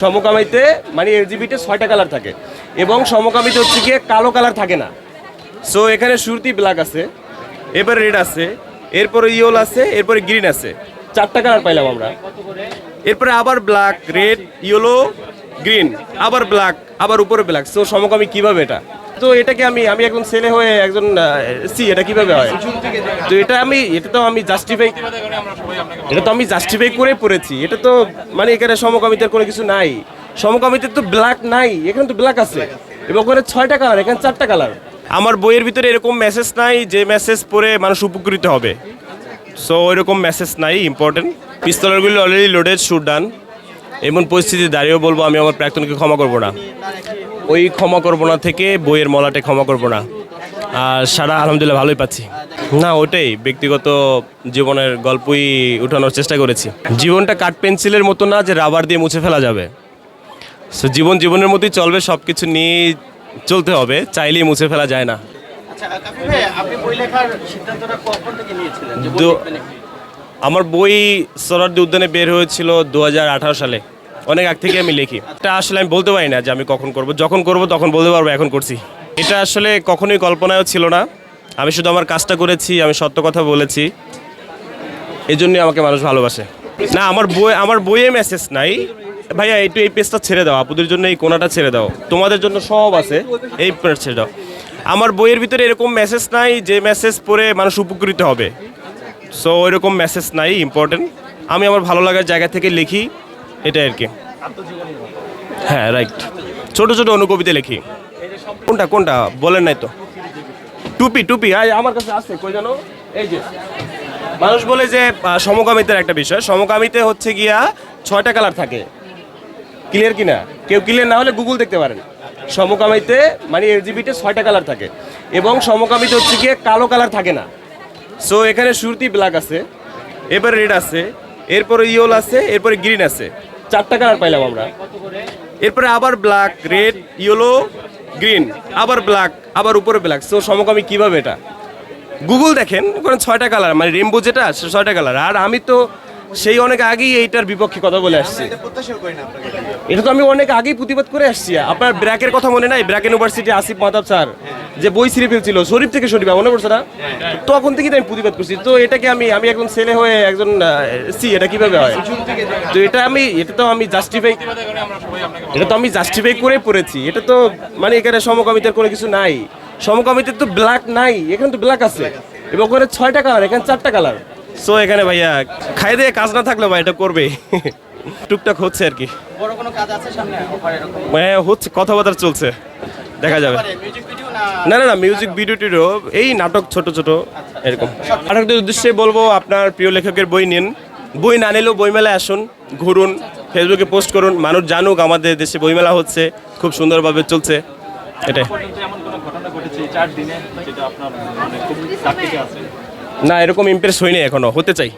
সমকামিতে মানে এলজিবিতে ছয়টা কালার থাকে। এবং সমকামিতে হচ্ছে গিয়ে কালো কালার থাকে না। সো এখানে সুরতি ব্ল্যাক আছে এরপরে রেড আছে, এরপরে ইয়োল আছে, এরপরে গ্রিন আছে। চারটা কালার পাইলাম আমরা। এরপরে আবার ব্ল্যাক রেড ইয়েলো গ্রিন আবার ব্ল্যাক আবার উপরে ব্ল্যাক সো সমকামী কীভাবে এটা? তো এটাকে আমি আমি একজন ছেলে হয়ে একজন সি এটা কীভাবে হয়? তো এটা আমি, এটা তো আমি জাস্টিফাই এটা তো আমি জাস্টিফাই করে পড়েছি। এটা তো মানে এখানে সমকামিতার কোনো কিছু নাই। সমকামিতার তো ব্ল্যাক নাই, এখানে তো ব্ল্যাক আছে। এবং ওখানে ছয়টা কালার এখানে চারটা কালার আমার বইয়ের ভিতরে এরকম মেসেজ নাই যে মেসেজ পড়ে মানুষ উপকৃত হবে। সো ওইরকম মেসেজ নাই ইম্পর্টেন্ট পিস্তলগুলি অলরেডি লোডেড শুট ডান এমন পরিস্থিতি দাঁড়িয়েও বলব আমি আমার প্রাক্তনকে ক্ষমা করব না। ওই ক্ষমা করব না থেকে বইয়ের মলাটে ক্ষমা করব না। আর সারা আলহামদুলিল্লাহ ভালোই পাচ্ছি। না ওটাই ব্যক্তিগত জীবনের গল্পই উঠানোর চেষ্টা করেছি। জীবনটা কাঠ পেন্সিলের মতো না যে রাবার দিয়ে মুছে ফেলা যাবে। সো জীবন জীবনের মতোই চলবে সব কিছু নিয়ে চলতে হবে চাইলেই মুছে ফেলা যায় না। আচ্ছা কাফি ভাই আপনি বই লেখার সিদ্ধান্তটা কখন থেকে নিয়েছিলেন? আমার বই সরার্দি উদ্যানে বের হয়েছিল দু হাজার আঠারো সালে। অনেক আগ থেকে আমি লিখি। এটা আসলে আমি বলতে পারি না যে আমি কখন করব। যখন করব তখন বলতে পারব, এখন করছি। এটা আসলে কখনোই কল্পনায়ও ছিল না। আমি শুধু আমার কাজটা করেছি, আমি সত্য কথা বলেছি। এই জন্যই আমাকে মানুষ ভালোবাসে। না, আমার বই, আমার বইয়ে মেসেজ নাই। ভাইয়া, একটু এই পেজটা ছেড়ে দাও। আপুদের জন্য এই কোনাটা ছেড়ে দাও। তোমাদের জন্য সব আছে। এই ছেড়ে দাও। আমার বইয়ের ভিতরে এরকম মেসেজ নাই যে মেসেজ পড়ে মানুষ উপকৃত হবে। সো ওইরকম মেসেজ নাই ইম্পর্টেন্ট আমি আমার ভালো লাগার জায়গা থেকে লিখি, এটাই আর কি। হ্যাঁ রাইট ছোট ছোট অনুকবিতা লিখি। কোনটা কোনটা? বলেন নাই তো। টুপি টুপি। আমার কাছে আছে, কই জানো? এই যে। মানুষ বলে যে সমকামিতার একটা বিষয়। সমকামিতে হচ্ছে গিয়া ছয়টা কালার থাকে। ক্লিয়ার কি না কেউ ক্লিয়ার না হলে গুগল দেখতে পারেন। সমকামিতে মানে এলজিবিতে ছয়টা কালার থাকে। এবং সমকামিতে হচ্ছে গিয়ে কালো কালার থাকে না। সো এখানে শুরুতেই ব্ল্যাক আছে, এরপরে রেড আছে, এরপরে ইয়োল আছে, এরপরে গ্রিন আছে। চারটা কালার পাইলাম আমরা। এরপরে আবার ব্ল্যাক রেড ইয়েলো গ্রিন আবার ব্ল্যাক আবার উপরে ব্ল্যাক সো সমকামী কীভাবে এটা? গুগল দেখেন, ওখানে ছয়টা কালার মানে রেমবো যেটা, ছয়টা কালার আর আমি তো সেই অনেক আগেই এইটার বিপক্ষে কথা বলে আসছি। এটা তো আমি অনেক আগেই প্রতিবাদ করে আসছি। আপনার ব্র্যাকের কথা মনে নাই? ব্র্যাক ইউনিভার্সিটি আসিফ মাহতাব স্যার যে বই ছিঁড়ে ফেলছিল শরীফ থেকে শরীফ মনে পড়ছে না? তখন থেকেই তো আমি প্রতিবাদ করছি। তো এটাকে আমি আমি একজন ছেলে হয়ে একজন সি এটা কীভাবে হয়? তো এটা আমি এটা তো আমি জাস্টিফাই এটা তো আমি জাস্টিফাই করে। পড়েছি। এটা তো মানে এখানে সমকামিতার কোনো কিছু নাই। সমকামিতার তো ব্ল্যাক নাই এখানে তো ব্ল্যাক আছে। এবং ওখানে ছয়টা কালার এখানে চারটা কালার সো এখানে ভাইয়া খাই দিয়ে কাজ না থাকলে ভাই এটা করবে। টুকটাক হচ্ছে আর কি। বড় কোনো কাজ আছে সামনে হ্যাঁ হচ্ছে কথাবার্তা চলছে। দেখা যাবে। মিউজিক ভিডিও না না না মিউজিক ভিডিও টিডিও এই নাটক ছোট ছোট এরকম। পাঠকদের উদ্দেশ্যে বলব আপনার প্রিয় লেখকের বই নিন। বই না নিলেও বইমেলায় আসুন ঘুরুন ফেসবুকে পোস্ট করুন মানুষ জানুক আমাদের দেশে বইমেলা হচ্ছে খুব সুন্দরভাবে চলছে এটাই। না এরকম ইমপ্রেস হয়নি এখনও হতে চাই।